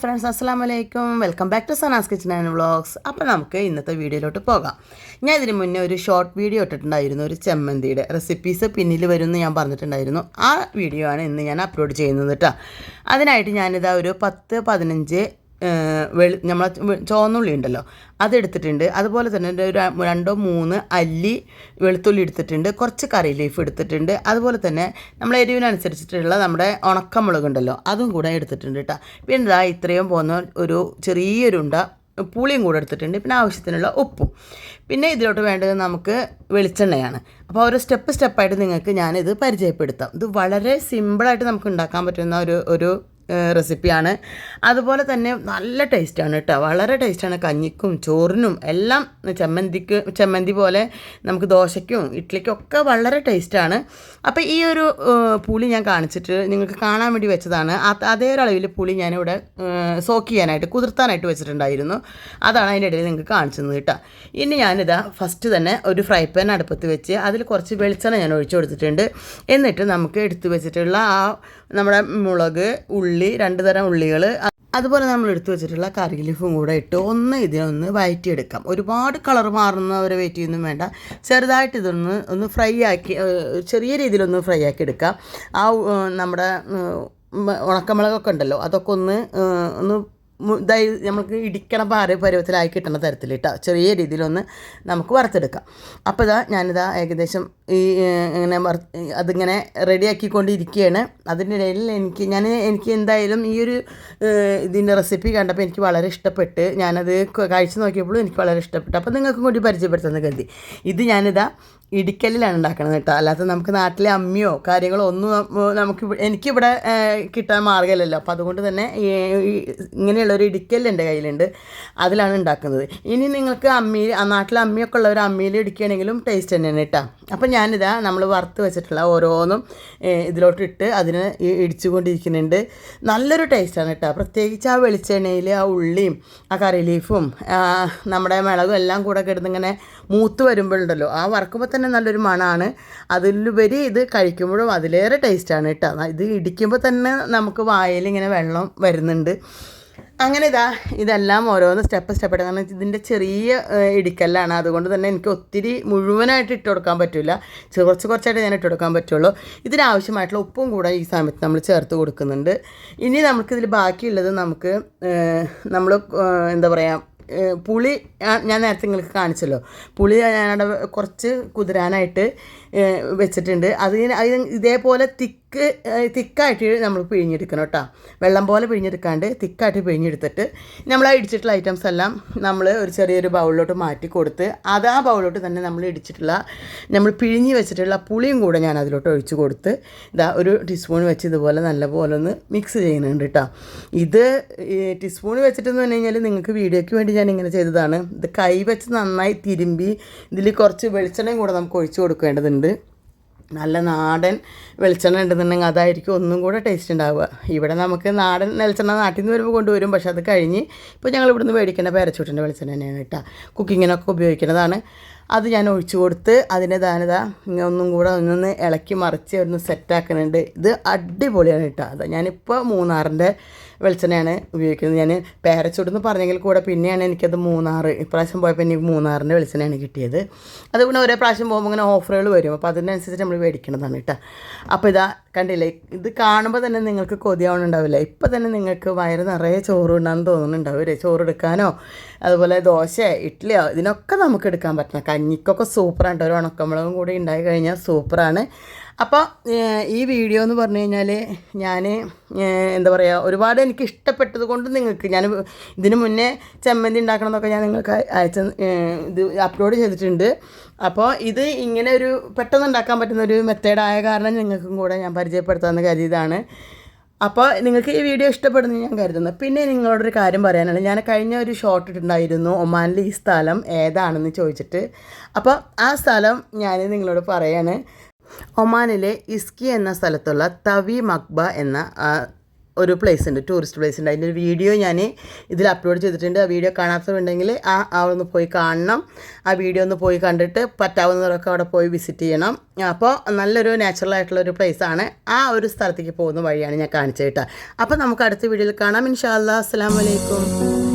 Friends അസ്സാം വലൈക്കും welcome back to Sana's kitchen and vlogs അപ്പോൾ നമുക്ക് ഇന്നത്തെ വീഡിയോയിലോട്ട് പോകാം. ഞാൻ ഇതിന് മുന്നേ ഒരു ഷോർട്ട് വീഡിയോ ഇട്ടിട്ടുണ്ടായിരുന്നു. ഒരു ചെമ്മന്തിയുടെ റെസിപ്പീസ് പിന്നിൽ വരുമെന്ന് ഞാൻ പറഞ്ഞിട്ടുണ്ടായിരുന്നു. ആ വീഡിയോ ആണ് ഇന്ന് ഞാൻ അപ്ലോഡ് ചെയ്യുന്നത് കേട്ടോ അതിനായിട്ട് ഞാനിതാ ഒരു പത്ത് പതിനഞ്ച് വെളി നമ്മളെ ചുവന്നുള്ളി ഉണ്ടല്ലോ. അതെടുത്തിട്ടുണ്ട്. അതുപോലെ തന്നെ ഒരു രണ്ടോ മൂന്ന് അല്ലി വെളുത്തുള്ളി എടുത്തിട്ടുണ്ട്. കുറച്ച് കറി ലീഫ് എടുത്തിട്ടുണ്ട്. അതുപോലെ തന്നെ നമ്മളെ എരിവിനനുസരിച്ചിട്ടുള്ള നമ്മുടെ ഉണക്കമുളക് ഉണ്ടല്ലോ അതും കൂടെ എടുത്തിട്ടുണ്ട് കേട്ടോ. പിന്നെ ഇതാ ഇത്രയും പോകുന്ന ഒരു ചെറിയൊരു ഉണ്ട പുളിയും കൂടെ എടുത്തിട്ടുണ്ട്. പിന്നെ ആവശ്യത്തിനുള്ള ഉപ്പും. പിന്നെ ഇതിലോട്ട് വേണ്ടത് നമുക്ക് വെളിച്ചെണ്ണയാണ്. അപ്പോൾ ഓരോ സ്റ്റെപ്പ് സ്റ്റെപ്പായിട്ട് നിങ്ങൾക്ക് ഞാനിത് പരിചയപ്പെടുത്താം. ഇത് വളരെ സിമ്പിളായിട്ട് നമുക്ക് ഉണ്ടാക്കാൻ പറ്റുന്ന ഒരു ഒരു റെസിപ്പിയാണ്. അതുപോലെ തന്നെ നല്ല ടേസ്റ്റാണ് കേട്ടോ. വളരെ ടേസ്റ്റാണ് കഞ്ഞിക്കും ചോറിനും എല്ലാം ചമ്മന്തിക്ക് ചമ്മന്തി പോലെ നമുക്ക് ദോശയ്ക്കും ഇഡ്ഡലിക്കും ഒക്കെ വളരെ ടേസ്റ്റാണ്. അപ്പോൾ ഈ ഒരു പുളി ഞാൻ കാണിച്ചിട്ട് നിങ്ങൾക്ക് കാണാൻ വേണ്ടി വെച്ചതാണ്. അത് ഒരളവിൽ പുളി ഞാനിവിടെ സോക്ക് ചെയ്യാനായിട്ട് കുതിർത്താനായിട്ട് വെച്ചിട്ടുണ്ടായിരുന്നു. അതാണ് അതിന്റെ ഇടയിൽ നിങ്ങൾക്ക് കാണിച്ചത് കേട്ടോ. ഇനി ഞാനിതാ ഫസ്റ്റ് തന്നെ ഒരു ഫ്രൈ പാൻ അടുപ്പത്ത് വെച്ച് അതിൽ കുറച്ച് വെളിച്ചെണ്ണ ഞാൻ ഒഴിച്ചു കൊടുത്തിട്ടുണ്ട്. എന്നിട്ട് നമുക്ക് എടുത്തു വെച്ചിട്ടുള്ള ആ നമ്മുടെ മുളക് ഉള്ളി രണ്ട് തരം ഉള്ളികൾ അതുപോലെ നമ്മൾ എടുത്തു വെച്ചിട്ടുള്ള കറി ലീഫും കൂടെ ഇട്ട് ഒന്ന് ഇതിനൊന്ന് വഴറ്റിയെടുക്കാം ഒരുപാട് കളർ മാറുന്നവരെ വെയിറ്റ് ചെയ്യുന്നതും വേണ്ട. ചെറുതായിട്ട് ഇതൊന്ന് ഒന്ന് ഫ്രൈ ആക്കി ചെറിയ രീതിയിലൊന്ന് ഫ്രൈ ആക്കി എടുക്കാം. ആ നമ്മുടെ ഉണക്കമുളകൊക്കെ ഉണ്ടല്ലോ അതൊക്കെ ഒന്ന് ഒന്ന് ഇതായി നമുക്ക് ഇടിക്കണ പാറ പരുവത്തിലായി കിട്ടുന്ന തരത്തിൽ തരത്തിലിട്ട ചെറിയ രീതിയിലൊന്ന് നമുക്ക് വറുത്തെടുക്കാം. അപ്പോൾ ഇതാ ഞാനിതാ ഏകദേശം ഈ ഇങ്ങനെ അതിങ്ങനെ റെഡിയാക്കിക്കൊണ്ടിരിക്കുകയാണ് അതിനിടയിൽ എനിക്ക് ഞാൻ എനിക്ക് എന്തായാലും ഈ ഒരു ഇതിന്റെ റെസിപ്പി കണ്ടപ്പോൾ എനിക്ക് വളരെ ഇഷ്ടപ്പെട്ട് ഞാനത് കഴിച്ച് നോക്കിയപ്പോഴും എനിക്ക് വളരെ ഇഷ്ടപ്പെട്ടു. അപ്പോൾ നിങ്ങൾക്കും കൂടി പരിചയപ്പെടുത്തുന്ന കരുതി. ഇത് ഞാനിതാ ഇടിക്കലിലാണ് ഉണ്ടാക്കണത് കേട്ടോ. അല്ലാതെ നമുക്ക് നാട്ടിലെ അമ്മിയോ കാര്യങ്ങളോ ഒന്നും നമുക്ക് എനിക്കിവിടെ കിട്ടാൻ മാർഗമില്ലല്ലോ. അപ്പോൾ അതുകൊണ്ട് തന്നെ ഇങ്ങനെയുള്ളൊരു ഇടിക്കൽ എന്റെ കയ്യിലുണ്ട്. അതിലാണ് ഉണ്ടാക്കുന്നത്. ഇനി നിങ്ങൾക്ക് അമ്മിയിൽ നാട്ടിലെ അമ്മിയൊക്കെ ഉള്ളവർ അമ്മിയിൽ ഇടിക്കുകയാണെങ്കിലും ടേസ്റ്റ് തന്നെയാണ് കേട്ടോ. അപ്പോൾ ഞാനിതാ നമ്മൾ വറുത്ത് വെച്ചിട്ടുള്ള ഓരോന്നും ഇതിലോട്ട് ഇട്ട് അതിന് ഇടിച്ചുകൊണ്ടിരിക്കുന്നുണ്ട്. നല്ലൊരു ടേസ്റ്റാണ് കേട്ടോ. പ്രത്യേകിച്ച് ആ വെളിച്ചെണ്ണയിൽ ആ ഉള്ളിയും ആ കറി ലീഫും നമ്മുടെ മുളകും എല്ലാം കൂടെ കിടന്നിങ്ങനെ മൂത്ത് വരുമ്പോഴുണ്ടല്ലോ. ആ വറക്കുമ്പോൾ തന്നെ നല്ലൊരു മണമാണ് അതിലുപരി ഇത് കഴിക്കുമ്പോഴും അതിലേറെ ടേസ്റ്റാണ് കേട്ടോ. ഇത് ഇടിക്കുമ്പോൾ തന്നെ നമുക്ക് വായയിൽ ഇങ്ങനെ വെള്ളം വരുന്നുണ്ട്. അങ്ങനെ ഇതാ ഇതെല്ലാം ഓരോന്ന് സ്റ്റെപ്പ് സ്റ്റെപ്പ് എടുക്കുക കാരണം ഇതിന്റെ ചെറിയ ഇടിക്കല്ലാണ്. അതുകൊണ്ട് തന്നെ എനിക്ക് ഒത്തിരി മുഴുവനായിട്ട് ഇട്ട് കൊടുക്കാൻ പറ്റില്ല കുറച്ച് കുറച്ചായിട്ട് ഞാൻ ഇട്ട് കൊടുക്കാൻ പറ്റുള്ളൂ. ഇതിനാവശ്യമായിട്ടുള്ള ഉപ്പും കൂടെ ഈ സമയത്ത് നമ്മൾ ചേർത്ത് കൊടുക്കുന്നുണ്ട്. ഇനി നമുക്കിതിൽ ബാക്കിയുള്ളത് നമുക്ക് നമ്മൾ എന്താ പറയുക പുളി ഞാൻ നേരത്തെ നിങ്ങൾക്ക് കാണിച്ചല്ലോ. പുളി ഞാനവിടെ കുറച്ച് കുതിരാനായിട്ട് വെച്ചിട്ടുണ്ട്. അതിന് അത് ഇതേപോലെ തിക്ക് തിക്കായിട്ട് നമ്മൾ പിഴിഞ്ഞെടുക്കണം കേട്ടോ. വെള്ളം പോലെ പിഴിഞ്ഞെടുക്കാണ്ട് തിക്കായിട്ട് പിഴിഞ്ഞെടുത്തിട്ട് നമ്മൾ ആ ഇടിച്ചിട്ടുള്ള ഐറ്റംസ് എല്ലാം നമ്മൾ ഒരു ചെറിയൊരു ബൗളിലോട്ട് മാറ്റി കൊടുത്ത് അത് ആ ബൗളിലോട്ട് തന്നെ നമ്മൾ ഇടിച്ചിട്ടുള്ള നമ്മൾ പിഴിഞ്ഞ് വെച്ചിട്ടുള്ള പുളിയും കൂടെ ഞാൻ അതിലോട്ട് ഒഴിച്ച് കൊടുത്ത് ഇതാ ഒരു ടീസ്പൂൺ വെച്ച് ഇതുപോലെ നല്ലപോലെ ഒന്ന് മിക്സ് ചെയ്യുന്നുണ്ട് കേട്ടോ. ഇത് ടീസ്പൂൺ വെച്ചിട്ടെന്ന് പറഞ്ഞു കഴിഞ്ഞാൽ നിങ്ങൾക്ക് വീഡിയോയ്ക്ക് വേണ്ടി ഞാൻ ഇങ്ങനെ ചെയ്തതാണ്. ഇത് കൈ വെച്ച് നന്നായി തിരുമ്പി ഇതിൽ കുറച്ച് വെളിച്ചെണ്ണയും കൂടെ നമുക്ക് ഒഴിച്ച് കൊടുക്കേണ്ടതുണ്ട്. നല്ല നാടൻ വെളിച്ചെണ്ണ ഉണ്ടെന്നുണ്ടെങ്കിൽ അതായിരിക്കും ഒന്നും കൂടെ ടേസ്റ്റ് ഉണ്ടാവുക. ഇവിടെ നമുക്ക് നാടൻ വെളിച്ചെണ്ണ നാട്ടിൽ നിന്ന് വരുമ്പോൾ കൊണ്ടുവരും. പക്ഷെ അത് കഴിഞ്ഞ് ഇപ്പോൾ ഞങ്ങൾ ഇവിടുന്ന് മേടിക്കേണ്ട പേരച്ചൂട്ടിന്റെ വെളിച്ചെണ്ണ തന്നെയാണ് കേട്ടോ. കുക്കിങ്ങിനൊക്കെ ഉപയോഗിക്കുന്നതാണ്. അത് ഞാൻ ഒഴിച്ചു കൊടുത്ത് അതിന്റെ ദാനത ഒന്നും കൂടെ ഒന്നൊന്ന് ഇളക്കി മറിച്ച് ഒന്ന് സെറ്റാക്കുന്നുണ്ട് ഇത് അടിപൊളിയാണ് കേട്ടോ. അത് ഞാനിപ്പോൾ മൂന്നാറിന്റെ വെളിച്ചെണ്ണയാണ് ഉപയോഗിക്കുന്നത്. ഞാൻ പേരച്ചൂടെന്ന് പറഞ്ഞെങ്കിൽ കൂടെ പിന്നെയാണ് എനിക്കത് മൂന്നാറ്. ഇപ്രാവശ്യം പോയപ്പോൾ എനിക്ക് മൂന്നാറിന്റെ വെളിച്ചെണ്ണയാണ് കിട്ടിയത്. പിന്നെ ഓരോ പ്രാവശ്യം പോകുമ്പോൾ ഇങ്ങനെ ഓഫറുകൾ വരും. അപ്പോൾ അതിനനുസരിച്ച് നമ്മൾ മേടിക്കണതാണ് കേട്ടോ. അപ്പോൾ ഇതാ കണ്ടില്ലേ? ഇത് കാണുമ്പോൾ തന്നെ നിങ്ങൾക്ക് കൊതിയാവണുണ്ടാവില്ല ഇപ്പം തന്നെ നിങ്ങൾക്ക് വയറ് നിറയെ ചോറ് ഉണ്ടാകുന്ന തോന്നുന്നുണ്ടാവില്ലേ ചോറ് എടുക്കാനോ അതുപോലെ ദോശ ഇഡ്ഡലിയോ ഇതിനൊക്കെ നമുക്ക് എടുക്കാൻ പറ്റണം. കഞ്ഞിക്കൊക്കെ സൂപ്പറാണ് ഒരു ഉണക്കമുളകും കൂടി ഉണ്ടായി കഴിഞ്ഞാൽ സൂപ്പറാണ് അപ്പോൾ ഈ വീഡിയോ എന്ന് പറഞ്ഞു കഴിഞ്ഞാൽ ഞാൻ എന്താ പറയുക ഒരുപാട് എനിക്ക് ഇഷ്ടപ്പെട്ടത് കൊണ്ട് നിങ്ങൾക്ക് ഞാൻ ഇതിന് മുന്നേ ചെമ്മന്തി ഉണ്ടാക്കണം എന്നൊക്കെ ഞാൻ നിങ്ങൾക്ക് അയച്ച ഇത് അപ്ലോഡ് ചെയ്തിട്ടുണ്ട്. അപ്പോൾ ഇത് ഇങ്ങനെ ഒരു പെട്ടെന്ന് ഉണ്ടാക്കാൻ പറ്റുന്ന ഒരു മെത്തേഡായ കാരണം നിങ്ങൾക്കും കൂടെ ഞാൻ പരിചയപ്പെടുത്താമെന്ന് കരുതിയതാണ്. അപ്പോൾ നിങ്ങൾക്ക് ഈ വീഡിയോ ഇഷ്ടപ്പെടുന്നു ഞാൻ കരുതുന്നു. പിന്നെ നിങ്ങളോടൊരു കാര്യം പറയാനാണ്. ഞാൻ കഴിഞ്ഞ ഒരു ഷോർട്ട് ഇട്ടുണ്ടായിരുന്നു ഒമാനിൽ ഈ സ്ഥലം ഏതാണെന്ന് ചോദിച്ചിട്ട്. അപ്പോൾ ആ സ്ഥലം ഞാൻ നിങ്ങളോട് പറയാണ്. ഒമാനിലെ ഇസ്കി എന്ന സ്ഥലത്തുള്ള തവി മക്ബ എന്ന ഒരു പ്ലേസ് ഉണ്ട് ടൂറിസ്റ്റ് പ്ലേസ് ഉണ്ട്. അതിന്റെ ഒരു വീഡിയോ ഞാൻ ഇതിൽ അപ്ലോഡ് ചെയ്തിട്ടുണ്ട്. ആ വീഡിയോ കാണാത്തതുണ്ടെങ്കിൽ ആ ഒന്ന് പോയി കാണണം. ആ വീഡിയോ ഒന്ന് പോയി കണ്ടിട്ട് പറ്റാവുന്നവരൊക്കെ അവിടെ പോയി വിസിറ്റ് ചെയ്യണം. അപ്പോൾ നല്ലൊരു നാച്ചുറൽ ആയിട്ടുള്ള ഒരു place ആണ്. ആ ഒരു സ്ഥലത്തേക്ക് പോകുന്ന വഴിയാണ് ഞാൻ കാണിച്ചത് കേട്ടോ. അപ്പോൾ നമുക്ക് അടുത്ത വീഡിയോയിൽ കാണാം. ഇൻഷാ അല്ലാ അസ്സാം വലൈക്കും